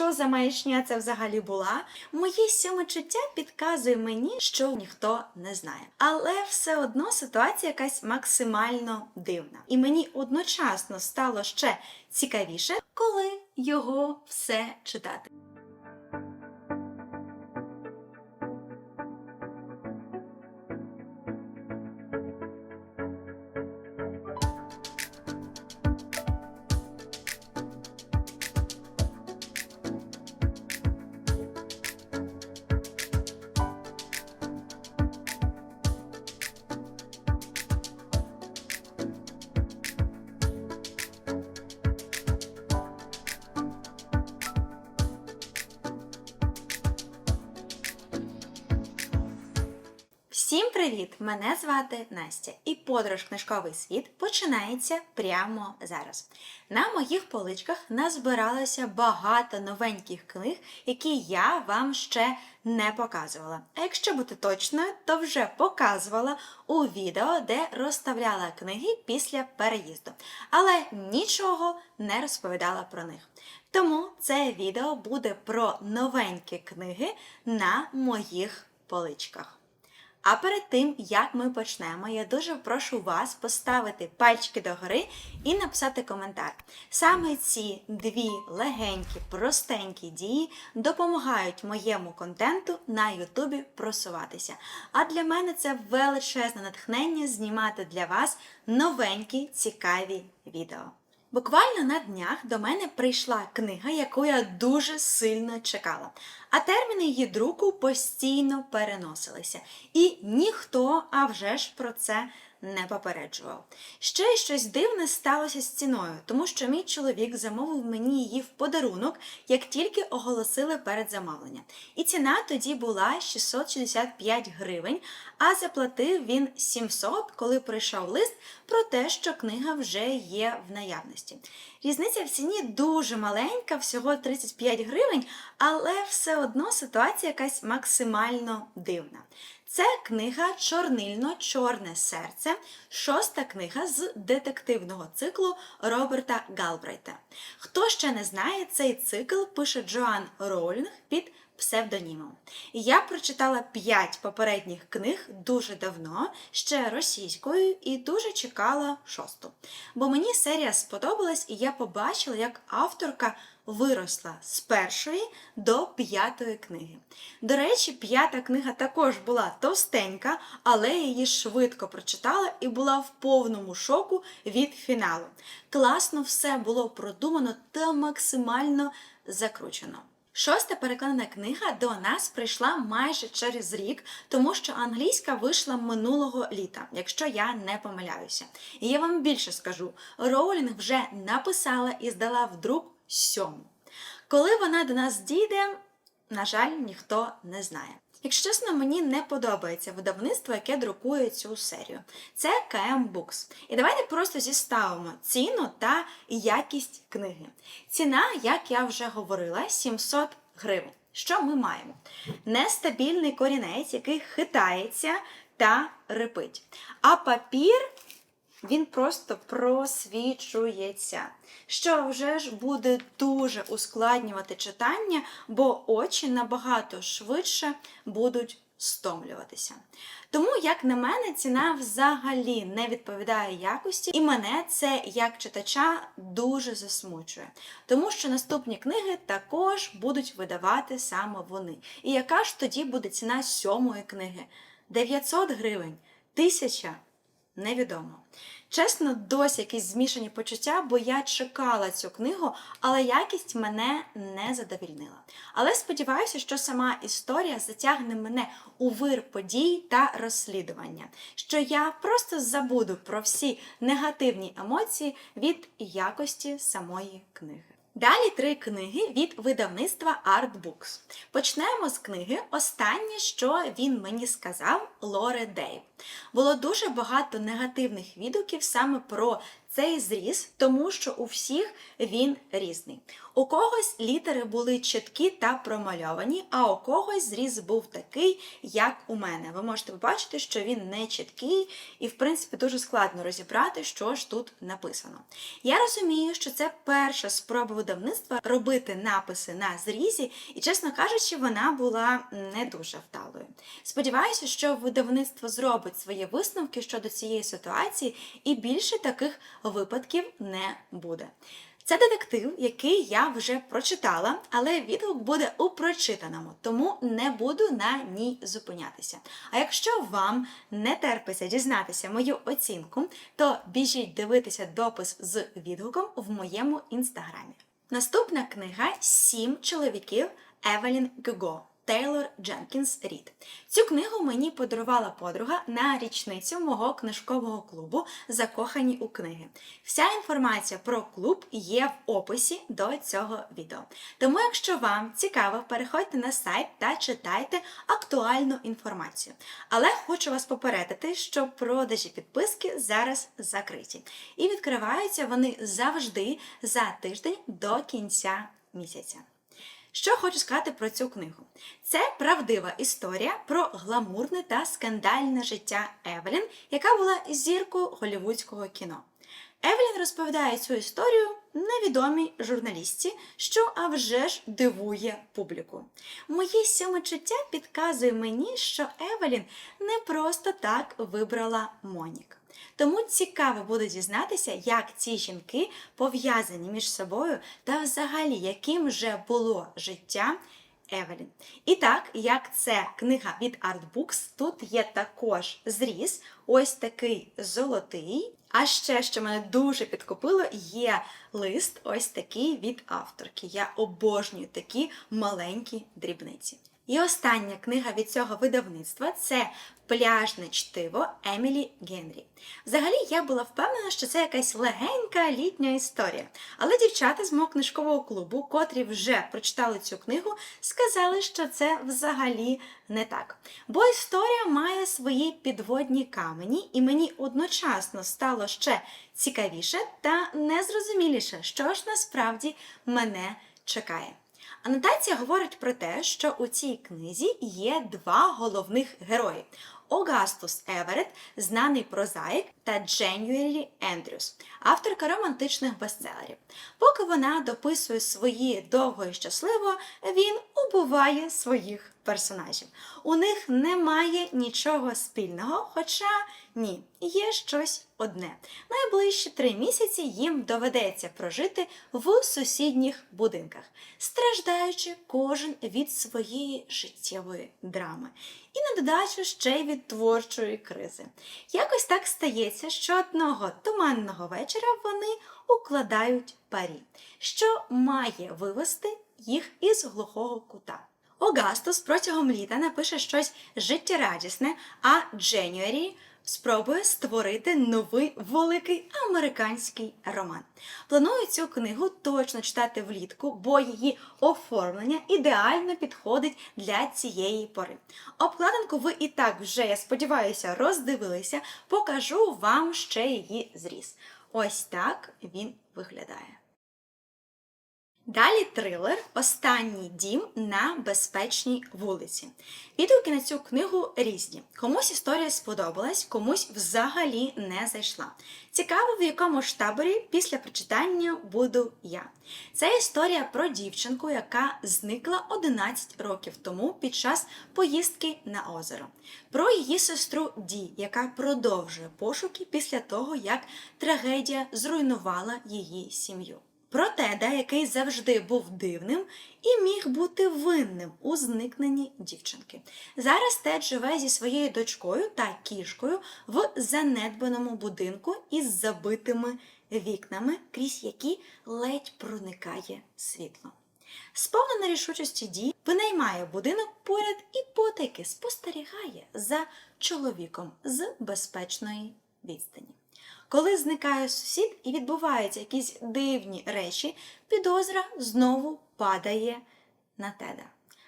що за маячня це взагалі була, моє сьомочуття підказує мені, що ніхто не знає. Але все одно ситуація якась максимально дивна. І мені одночасно стало ще цікавіше, коли його все читати. Мене звати Настя, і подорож книжковий світ починається прямо зараз. На моїх поличках назбиралося багато новеньких книг, які я вам ще не показувала. А якщо бути точною, то вже показувала у відео, де розставляла книги після переїзду, але нічого не розповідала про них. Тому це відео буде про новенькі книги на моїх поличках. А перед тим, як ми почнемо, я дуже прошу вас поставити пальчики догори і написати коментар. Саме ці дві легенькі, простенькі дії допомагають моєму контенту на Ютубі просуватися. А для мене це величезне натхнення знімати для вас новенькі цікаві відео. Буквально на днях до мене прийшла книга, яку я дуже сильно чекала. А терміни її друку постійно переносилися. І ніхто, а вже ж про це не попереджував. Ще щось дивне сталося з ціною, тому що мій чоловік замовив мені її в подарунок, як тільки оголосили перед замовленням. І ціна тоді була 665 гривень, а заплатив він 700, коли прийшов лист про те, що книга вже є в наявності. Різниця в ціні дуже маленька, всього 35 гривень, але все одно ситуація якась максимально дивна. Це книга Чорнильно-Чорне серце, шоста книга з детективного циклу Роберта Галбрайта. Хто ще не знає, цей цикл пише Джоан Роулінг під псевдонімом. Я прочитала 5 попередніх книг дуже давно, ще російською, і дуже чекала шосту. Бо мені серія сподобалась, і я побачила, як авторка виросла з першої до п'ятої книги. До речі, п'ята книга також була товстенька, але її швидко прочитала і була в повному шоку від фіналу. Класно все було продумано та максимально закручено. Шоста перекладена книга до нас прийшла майже через рік, тому що англійська вийшла минулого літа, якщо я не помиляюся. І я вам більше скажу: Роулінг вже написала і здала в друк сьому. Коли вона до нас дійде, на жаль, ніхто не знає. Якщо чесно, мені не подобається видавництво, яке друкує цю серію. Це KM Books. І давайте просто зіставимо ціну та якість книги. Ціна, як я вже говорила, 700 гривень. Що ми маємо? Нестабільний корінець, який хитається та рипить. А папір він просто просвічується, що вже ж буде дуже ускладнювати читання, бо очі набагато швидше будуть стомлюватися. Тому, як на мене, ціна взагалі не відповідає якості, і мене це як читача дуже засмучує, тому що наступні книги також будуть видавати саме вони. І яка ж тоді буде ціна сьомої книги? 900 гривень, 1000 невідомо. Чесно, досі якісь змішані почуття, бо я чекала цю книгу, але якість мене не задовільнила. Але сподіваюся, що сама історія затягне мене у вир подій та розслідування, що я просто забуду про всі негативні емоції від якості самої книги. Далі три книги від видавництва Artbooks. Почнемо з книги Останнє, що він мені сказав, Лоре Дейв. Було дуже багато негативних відгуків саме про цей зріз, тому що у всіх він різний. У когось літери були чіткі та промальовані, а у когось зріз був такий, як у мене. Ви можете побачити, що він не чіткий, і, в принципі, дуже складно розібрати, що ж тут написано. Я розумію, що це перша спроба видавництва робити написи на зрізі, і, чесно кажучи, вона була не дуже вдалою. Сподіваюся, що видавництво зробить свої висновки щодо цієї ситуації, і більше таких випадків не буде. Це детектив, який я вже прочитала, але відгук буде у прочитаному, тому не буду на ній зупинятися. А якщо вам не терпиться дізнатися мою оцінку, то біжіть дивитися допис з відгуком в моєму інстаграмі. Наступна книга Сім чоловіків Евелін Гюго. Тейлор Дженкінс Рід. Цю книгу мені подарувала подруга на річницю мого книжкового клубу Закохані у книги. Вся інформація про клуб є в описі до цього відео. Тому, якщо вам цікаво, переходьте на сайт та читайте актуальну інформацію. Але хочу вас попередити, що продажі підписки зараз закриті. І відкриваються вони завжди за тиждень до кінця місяця. Що хочу сказати про цю книгу? Це правдива історія про гламурне та скандальне життя Евелін, яка була зіркою голівудського кіно. Евелін розповідає цю історію невідомій журналістці, що а вже ж дивує публіку. Моє самочуття підказує мені, що Евелін не просто так вибрала Монік. Тому цікаво буде дізнатися, як ці жінки пов'язані між собою та взагалі яким же було життя Евелін. І так, як це книга від Artbooks, тут є також зріз, ось такий золотий. А ще, що мене дуже підкупило, є лист ось такий від авторки. Я обожнюю такі маленькі дрібниці. І остання книга від цього видавництва це Пляжне чтиво Емілі Генрі. Взагалі, я була впевнена, що це якась легенька літня історія. Але дівчата з мого книжкового клубу, котрі вже прочитали цю книгу, сказали, що це взагалі не так. Бо історія має свої підводні камені, і мені одночасно стало ще цікавіше та незрозуміліше, що ж насправді мене чекає. Анотація говорить про те, що у цій книзі є два головних герої: Огастус Еверет, знаний прозаїк, та Дженюелі Ендрюс, авторка романтичних бестселерів. Поки вона дописує свої довго і щасливо, він убиває своїх персонажів. У них немає нічого спільного, хоча ні, є щось одне. Найближчі три місяці їм доведеться прожити в сусідніх будинках, страждаючи кожен від своєї життєвої драми. І на додачу ще й від творчої кризи. Якось так стається, що одного туманного вечора вони укладають парі, що має вивести їх із глухого кута. Огастус протягом літа напише щось життєрадісне, а Дженюарі спробує створити новий великий американський роман. Планую цю книгу точно читати влітку, бо її оформлення ідеально підходить для цієї пори. Обкладинку ви і так вже, я сподіваюся, роздивилися, покажу вам ще її зріз. Ось так він виглядає. Далі трилер Останній дім на безпечній вулиці. Відгуки на цю книгу різні. Комусь історія сподобалась, комусь взагалі не зайшла. Цікаво, в якому ж таборі після прочитання буду я. Це історія про дівчинку, яка зникла 11 років тому під час поїздки на озеро. Про її сестру Ді, яка продовжує пошуки після того, як трагедія зруйнувала її сім'ю. Про Теда, який завжди був дивним і міг бути винним у зникненні дівчинки. Зараз Тед живе зі своєю дочкою та кішкою в занедбаному будинку із забитими вікнами, крізь які ледь проникає світло. Сповнена рішучості дій винаймає будинок поряд і потайки спостерігає за чоловіком з безпечної відстані. Коли зникає сусід і відбуваються якісь дивні речі, підозра знову падає на теда.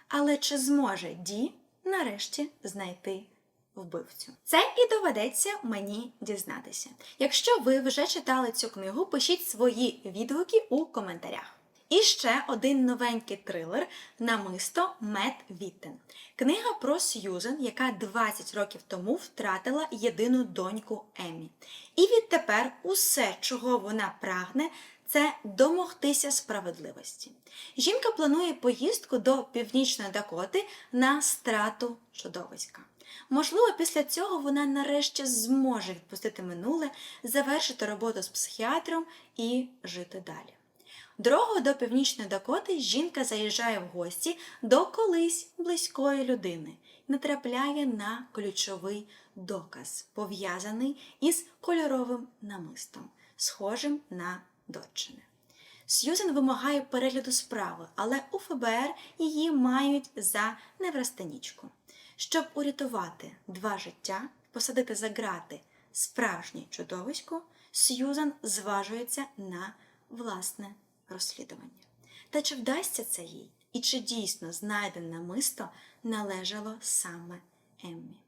Але чи зможе Ді нарешті знайти вбивцю. Це і доведеться мені дізнатися. Якщо ви вже читали цю книгу, пишіть свої відгуки у коментарях. І ще один новенький трилер Намисто Мед Віттен. Книга про Сьюзен, яка 20 років тому втратила єдину доньку Емі. І відтепер усе, чого вона прагне, це домогтися справедливості. Жінка планує поїздку до Північної Дакоти на страту чудовиська. Можливо, після цього вона нарешті зможе відпустити минуле, завершити роботу з психіатром і жити далі. Дорогою до північної Дакоти жінка заїжджає в гості до колись близької людини і натрапляє на ключовий доказ, пов'язаний із кольоровим намистом, схожим на дочине. Сьюзен вимагає перегляду справи, але у ФБР її мають за неврастанічку. Щоб урятувати два життя, посадити за ґрати справжнє чудовисько, Сьюзан зважується на власне розслідування. Та чи вдасться це їй? І чи дійсно знайдене намисто належало саме Еммі?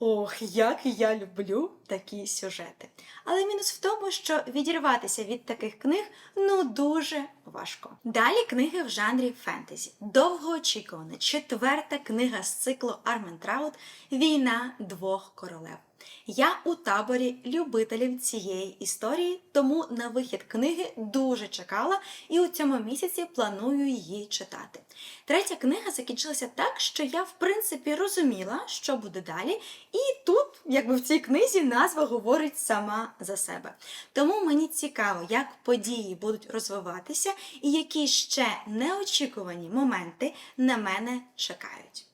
Ох, як я люблю такі сюжети. Але мінус в тому, що відірватися від таких книг ну дуже важко. Далі книги в жанрі фентезі. Довгоочікувана четверта книга з циклу Армен Траут Війна двох королев. Я у таборі любителів цієї історії, тому на вихід книги дуже чекала і у цьому місяці планую її читати. Третя книга закінчилася так, що я, в принципі, розуміла, що буде далі, і тут, якби в цій книзі, назва говорить сама за себе. Тому мені цікаво, як події будуть розвиватися і які ще неочікувані моменти на мене чекають.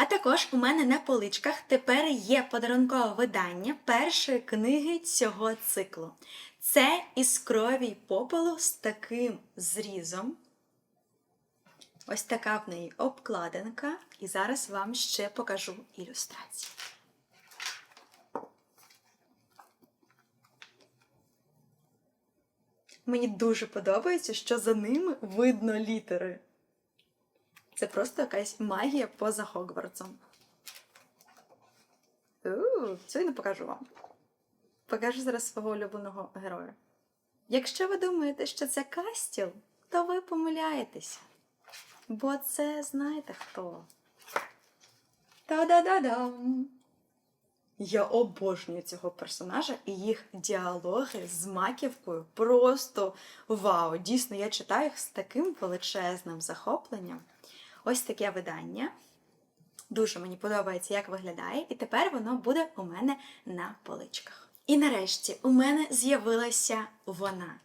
А також у мене на поличках тепер є подарункове видання першої книги цього циклу. Це із крові попелу з таким зрізом. Ось така в неї обкладинка. І зараз вам ще покажу ілюстрації. Мені дуже подобається, що за ними видно літери. Це просто якась магія поза Хогвартсом. Ууу, я не покажу вам. Покажу зараз свого улюбленого героя. Якщо ви думаєте, що це Кастіл, то ви помиляєтеся. Бо це знаєте хто? Та-да-да-дам! Я обожнюю цього персонажа і їх діалоги з маківкою просто вау! Дійсно, я читаю їх з таким величезним захопленням. Ось таке видання. Дуже мені подобається, як виглядає, і тепер воно буде у мене на поличках. І нарешті у мене з'явилася вона.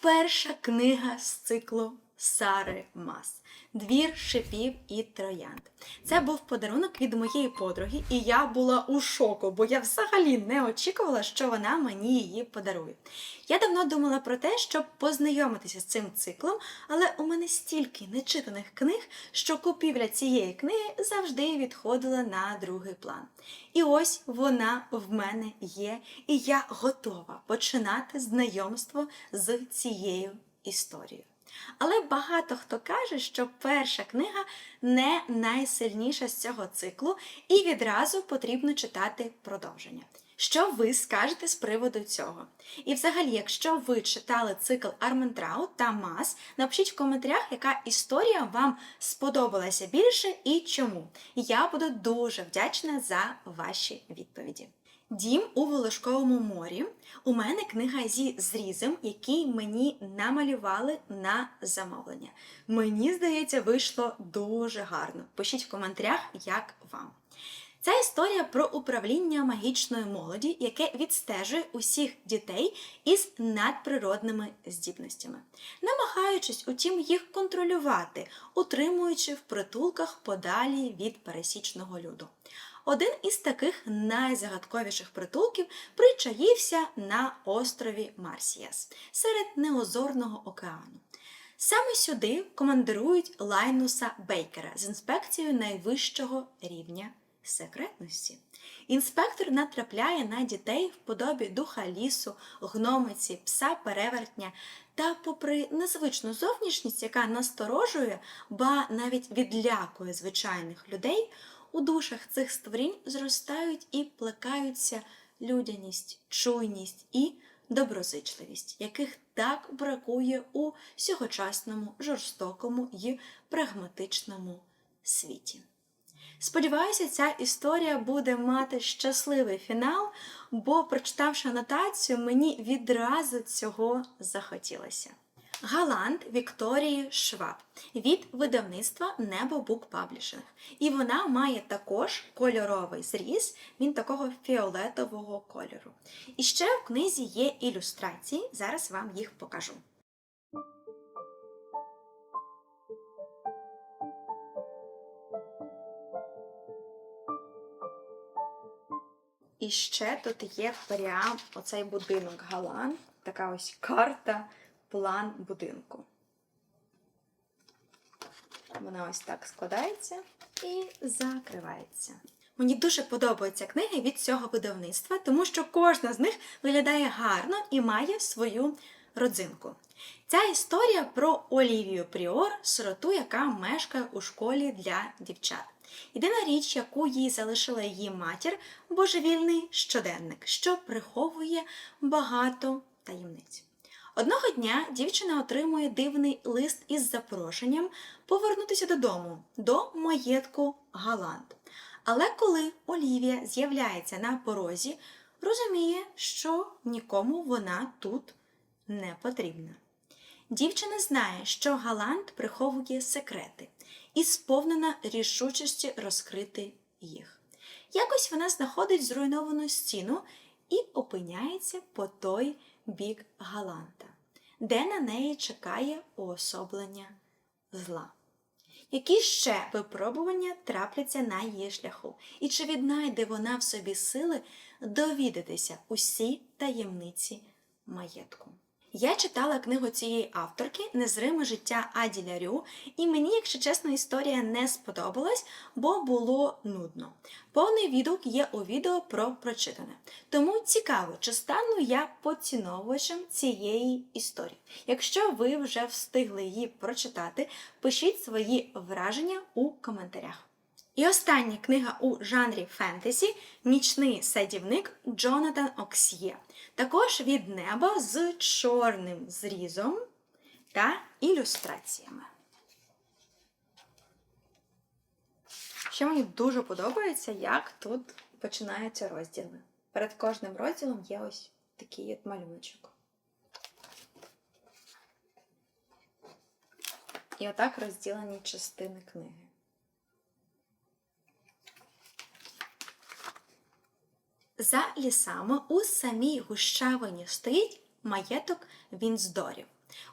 Перша книга з циклу Сари Мас. Двір шипів і троянд. Це був подарунок від моєї подруги, і я була у шоку, бо я взагалі не очікувала, що вона мені її подарує. Я давно думала про те, щоб познайомитися з цим циклом, але у мене стільки нечитаних книг, що купівля цієї книги завжди відходила на другий план. І ось вона в мене є, і я готова починати знайомство з цією історією. Але багато хто каже, що перша книга не найсильніша з цього циклу, і відразу потрібно читати продовження. Що ви скажете з приводу цього? І взагалі, якщо ви читали цикл Арментрау та Мас, напишіть в коментарях, яка історія вам сподобалася більше і чому. Я буду дуже вдячна за ваші відповіді. Дім у Волошковому морі. У мене книга зі зрізом, який мені намалювали на замовлення. Мені здається, вийшло дуже гарно. Пишіть в коментарях, як вам. Ця історія про управління магічної молоді, яке відстежує усіх дітей із надприродними здібностями, намагаючись, утім, їх контролювати, утримуючи в притулках подалі від пересічного люду. Один із таких найзагадковіших притулків причаївся на острові Марсіяс серед неозорного океану. Саме сюди командирують Лайнуса Бейкера з інспекцією найвищого рівня секретності. Інспектор натрапляє на дітей в подобі духа лісу, гномиці, пса перевертня. Та, попри незвичну зовнішність, яка насторожує, ба навіть відлякує звичайних людей, у душах цих створінь зростають і плекаються людяність, чуйність і доброзичливість, яких так бракує у сьогочасному, жорстокому і прагматичному світі. Сподіваюся, ця історія буде мати щасливий фінал, бо, прочитавши анотацію, мені відразу цього захотілося. Галант Вікторії Шваб від видавництва Небо Бук Паблішинг. І вона має також кольоровий зріз, він такого фіолетового кольору. І ще в книзі є ілюстрації, зараз вам їх покажу. І ще тут є прям оцей будинок Галан, така ось карта, план будинку. Вона ось так складається і закривається. Мені дуже подобаються книги від цього видавництва, тому що кожна з них виглядає гарно і має свою родзинку. Ця історія про Олівію Пріор, сироту, яка мешкає у школі для дівчат. Єдина річ, яку їй залишила її матір, божевільний щоденник, що приховує багато таємниць. Одного дня дівчина отримує дивний лист із запрошенням повернутися додому, до маєтку Галант. Але коли Олівія з'являється на порозі, розуміє, що нікому вона тут не потрібна. Дівчина знає, що Галант приховує секрети і сповнена рішучості розкрити їх. Якось вона знаходить зруйновану стіну і опиняється по той бік Галанта, де на неї чекає уособлення зла. Які ще випробування трапляться на її шляху? І чи віднайде вона в собі сили довідатися усі таємниці маєтку? Я читала книгу цієї авторки Незриме життя Аділя Рю, і мені, якщо чесно, історія не сподобалась, бо було нудно. Повний відгук є у відео про прочитане. Тому цікаво, чи стану я поціновувачем цієї історії. Якщо ви вже встигли її прочитати, пишіть свої враження у коментарях. І остання книга у жанрі фентезі Нічний садівник Джонатан Оксьє. Також від неба з чорним зрізом та ілюстраціями. Ще мені дуже подобається, як тут починаються розділи. Перед кожним розділом є ось такий от малюночок. І отак розділені частини книги. За лісами у самій гущавині стоїть маєток Вінздорів.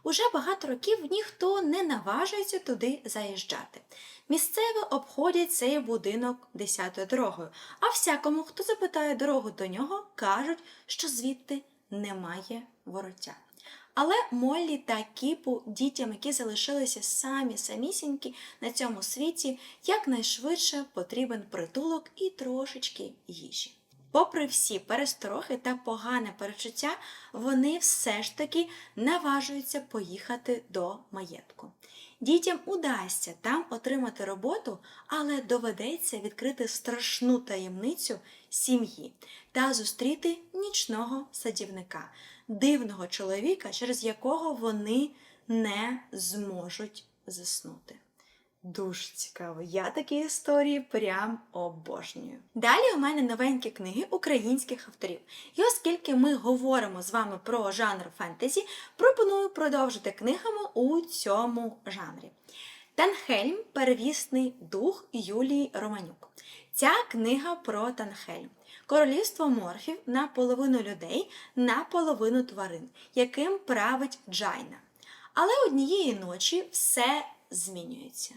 Уже багато років ніхто не наважується туди заїжджати. Місцеві обходять цей будинок десятою дорогою, а всякому, хто запитає дорогу до нього, кажуть, що звідти немає вороття. Але Моллі та Кіпу, дітям, які залишилися самі самісінькі на цьому світі, якнайшвидше потрібен притулок і трошечки їжі. Попри всі пересторохи та погане перечуття, вони все ж таки наважуються поїхати до маєтку. Дітям удасться там отримати роботу, але доведеться відкрити страшну таємницю сім'ї та зустріти нічного садівника, дивного чоловіка, через якого вони не зможуть заснути. Дуже цікаво. Я такі історії прям обожнюю. Далі у мене новенькі книги українських авторів. І оскільки ми говоримо з вами про жанр фентезі, пропоную продовжити книгами у цьому жанрі. Танхельм Первісний дух Юлії Романюк. Ця книга про Танхельм. Королівство морфів наполовину людей, наполовину тварин, яким править Джайна. Але однієї ночі все змінюється.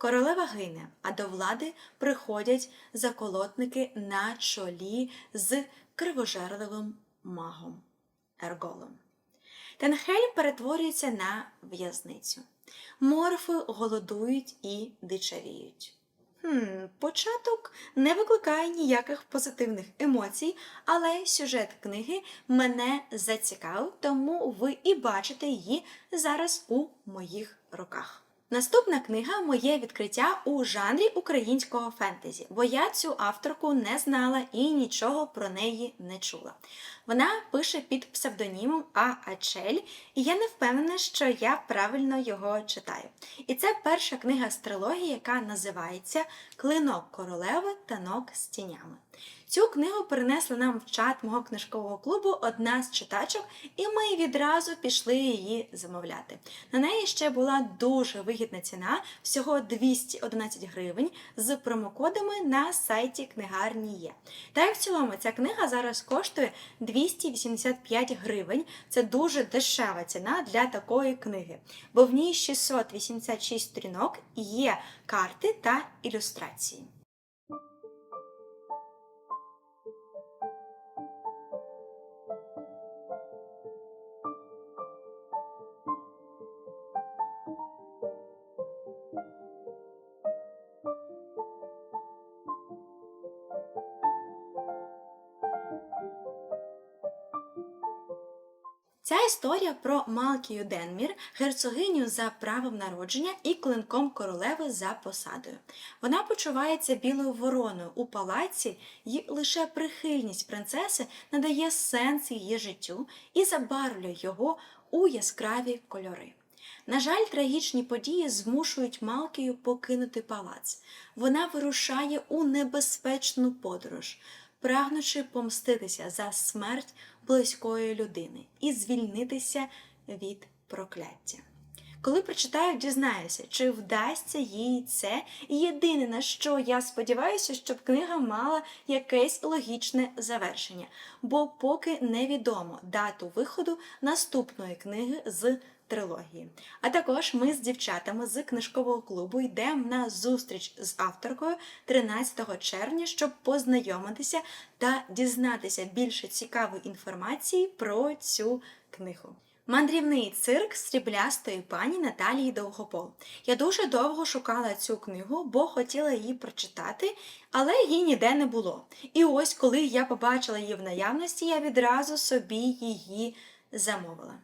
Королева гине, а до влади приходять заколотники на чолі з кривожерливим магом Ерголом. Тенхель перетворюється на в'язницю. Морфи голодують і дичавіють. Хм, Початок не викликає ніяких позитивних емоцій, але сюжет книги мене зацікавив, тому ви і бачите її зараз у моїх руках. Наступна книга моє відкриття у жанрі українського фентезі, бо я цю авторку не знала і нічого про неї не чула. Вона пише під псевдонімом А. Ачель, і я не впевнена, що я правильно його читаю. І це перша книга з трилогії, яка називається Клинок королеви танок з тінями. Цю книгу принесла нам в чат мого книжкового клубу одна з читачок, і ми відразу пішли її замовляти. На неї ще була дуже вигідна ціна, всього 211 гривень з промокодами на сайті книгарні є. Та й в цілому ця книга зараз коштує 285 гривень. Це дуже дешева ціна для такої книги, бо в ній 686 сторінок є карти та ілюстрації. Історія про Малкію Денмір, герцогиню за правом народження і клинком королеви за посадою. Вона почувається білою вороною у палаці, і лише прихильність принцеси надає сенс її життю і забарвлює його у яскраві кольори. На жаль, трагічні події змушують Малкію покинути палац. Вона вирушає у небезпечну подорож, прагнучи помститися за смерть близької людини і звільнитися від прокляття. Коли прочитаю, дізнаюся, чи вдасться їй це. І єдине, на що я сподіваюся, щоб книга мала якесь логічне завершення, бо поки невідомо дату виходу наступної книги з трилогії. А також ми з дівчатами з книжкового клубу йдемо на зустріч з авторкою 13 червня, щоб познайомитися та дізнатися більше цікавої інформації про цю книгу. Мандрівний цирк сріблястої пані Наталії Довгопол. Я дуже довго шукала цю книгу, бо хотіла її прочитати, але її ніде не було. І ось, коли я побачила її в наявності, я відразу собі її замовила.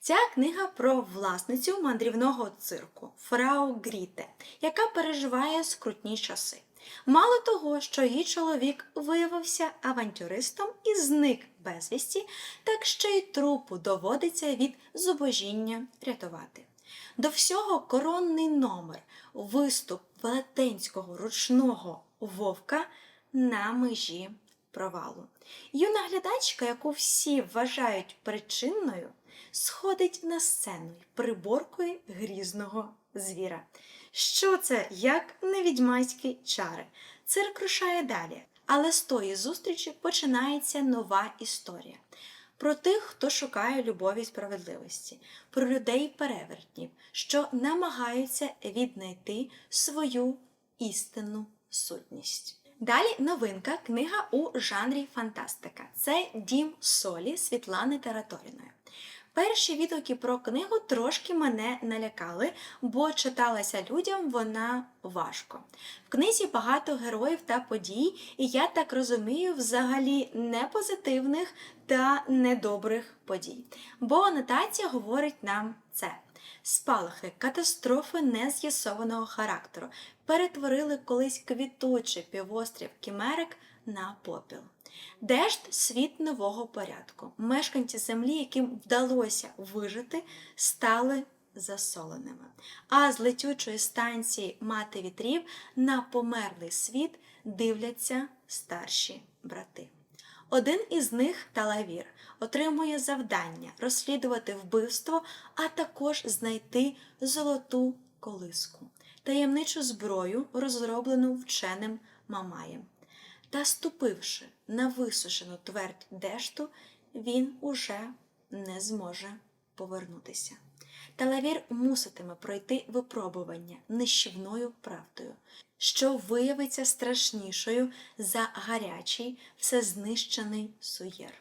Ця книга про власницю мандрівного цирку Фрау Гріте, яка переживає скрутні часи. Мало того, що її чоловік виявився авантюристом і зник безвісті, так ще й трупу доводиться від зубожіння рятувати. До всього коронний номер, виступ велетенського ручного вовка на межі провалу. Юна глядачка, яку всі вважають причинною, сходить на сцену й приборкує грізного звіра. Що це, як невідьмайські чари? Цирк рушає далі, але з тої зустрічі починається нова історія. Про тих, хто шукає любові й справедливості, про людей перевертнів, що намагаються віднайти свою істинну сутність. Далі новинка книга у жанрі фантастика. Це Дім Солі Світлани Тараторіної. Перші відгуки про книгу трошки мене налякали, бо читалася людям вона важко. В книзі багато героїв та подій, і я так розумію, взагалі не позитивних та недобрих подій. Бо анотація говорить нам це. Спалахи, катастрофи нез'ясованого характеру перетворили колись квітучий півострів Кімерик на попіл. Дешт світ нового порядку. Мешканці землі, яким вдалося вижити, стали засоленими. А з летючої станції мати вітрів на померлий світ дивляться старші брати. Один із них, Талавір, отримує завдання розслідувати вбивство, а також знайти золоту колиску, таємничу зброю, розроблену вченим Мамаєм. Та ступивши на висушену твердь дешту, він уже не зможе повернутися. Талавір муситиме пройти випробування нищівною правдою, що виявиться страшнішою за гарячий, всезнищений суєр.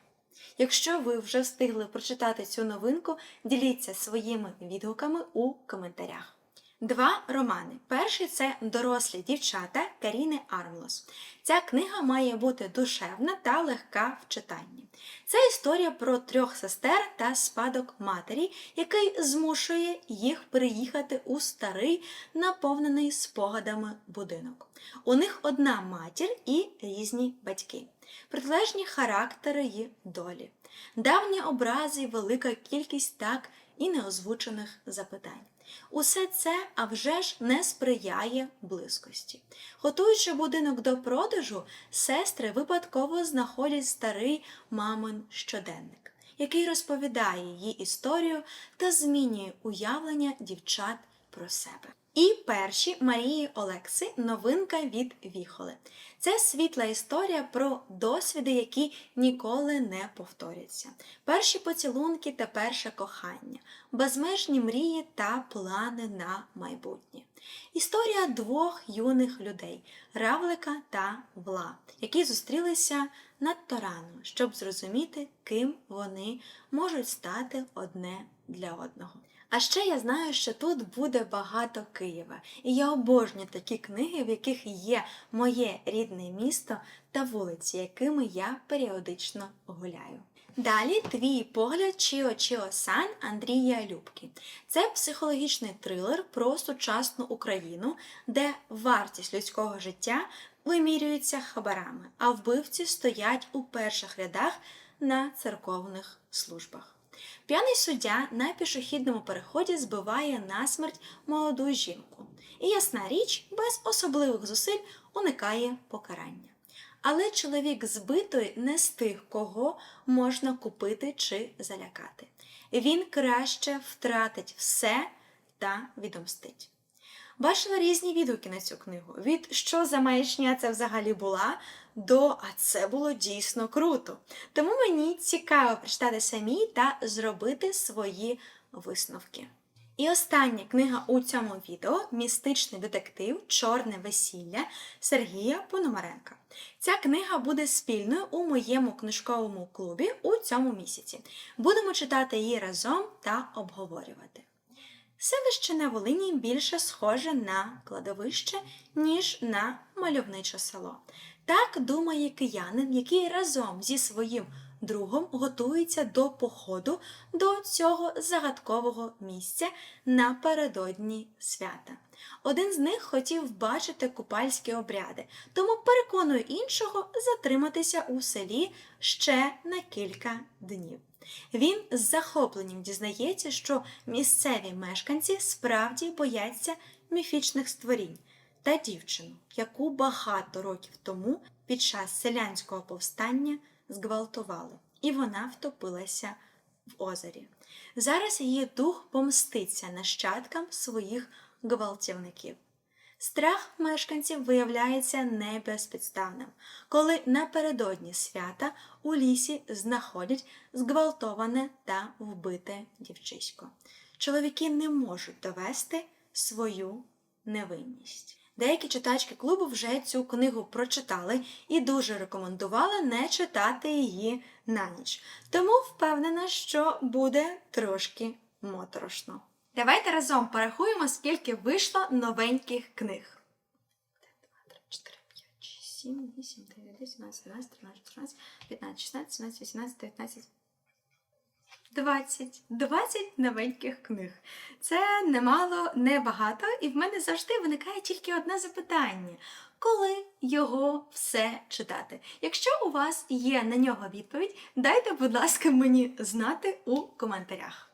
Якщо ви вже встигли прочитати цю новинку, діліться своїми відгуками у коментарях. Два романи. Перший це дорослі дівчата Каріни Армлос. Ця книга має бути душевна та легка в читанні. Це історія про трьох сестер та спадок матері, який змушує їх приїхати у старий, наповнений спогадами будинок. У них одна матір і різні батьки, протилежні характери і долі, давні образи велика кількість так і неозвучених запитань. Усе це, а вже ж, не сприяє близькості. Готуючи будинок до продажу, сестри випадково знаходять старий мамин щоденник, який розповідає її історію та змінює уявлення дівчат про себе. І перші Марії Олекси новинка від Віхоли. Це світла історія про досвіди, які ніколи не повторяться. Перші поцілунки та перше кохання, безмежні мрії та плани на майбутнє. Історія двох юних людей Равлика та Вла, які зустрілися надто рано, щоб зрозуміти, ким вони можуть стати одне для одного. А ще я знаю, що тут буде багато Києва, і я обожнюю такі книги, в яких є моє рідне місто та вулиці, якими я періодично гуляю. Далі твій погляд Чіо Чіо Сан Андрія Любки. Це психологічний трилер про сучасну Україну, де вартість людського життя вимірюється хабарами, а вбивці стоять у перших рядах на церковних службах. П'яний суддя на пішохідному переході збиває насмерть молоду жінку. І ясна річ, без особливих зусиль уникає покарання. Але чоловік збитий не з тих, кого можна купити чи залякати. Він краще втратить все та відомстить. Бачила різні відгуки на цю книгу. Від що за маячня це взагалі була, до а це було дійсно круто. Тому мені цікаво прочитати самі та зробити свої висновки. І остання книга у цьому відео містичний детектив Чорне весілля Сергія Пономаренка. Ця книга буде спільною у моєму книжковому клубі у цьому місяці. Будемо читати її разом та обговорювати. Селище на Волині більше схоже на кладовище, ніж на мальовниче село. Так думає киянин, який разом зі своїм другом готується до походу до цього загадкового місця напередодні свята. Один з них хотів бачити купальські обряди, тому переконує іншого затриматися у селі ще на кілька днів. Він з захопленням дізнається, що місцеві мешканці справді бояться міфічних створінь та дівчину, яку багато років тому під час селянського повстання зґвалтували, і вона втопилася в озері. Зараз її дух помститься нащадкам своїх гвалтівників. Страх мешканців виявляється не безпідставним, коли напередодні свята у лісі знаходять зґвалтоване та вбите дівчисько. Чоловіки не можуть довести свою невинність. Деякі читачки клубу вже цю книгу прочитали і дуже рекомендували не читати її на ніч. Тому впевнена, що буде трошки моторошно. Давайте разом порахуємо, скільки вийшло новеньких книг. 1, 2, 3, 4, 5, 6, 7, 8, 9, 10, 11, 12, 13, 14, 15, 16, 17, 18, 19, 20. 20 новеньких книг. Це немало, небагато, і в мене завжди виникає тільки одне запитання. Коли його все читати? Якщо у вас є на нього відповідь, дайте, будь ласка, мені знати у коментарях.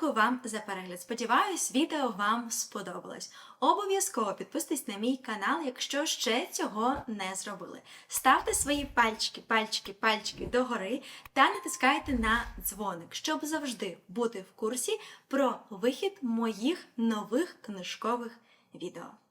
Дякую вам за перегляд. Сподіваюсь, відео вам сподобалось. Обов'язково підписуйтесь на мій канал, якщо ще цього не зробили. Ставте свої пальчики, пальчики, пальчики догори та натискайте на дзвоник, щоб завжди бути в курсі про вихід моїх нових книжкових відео.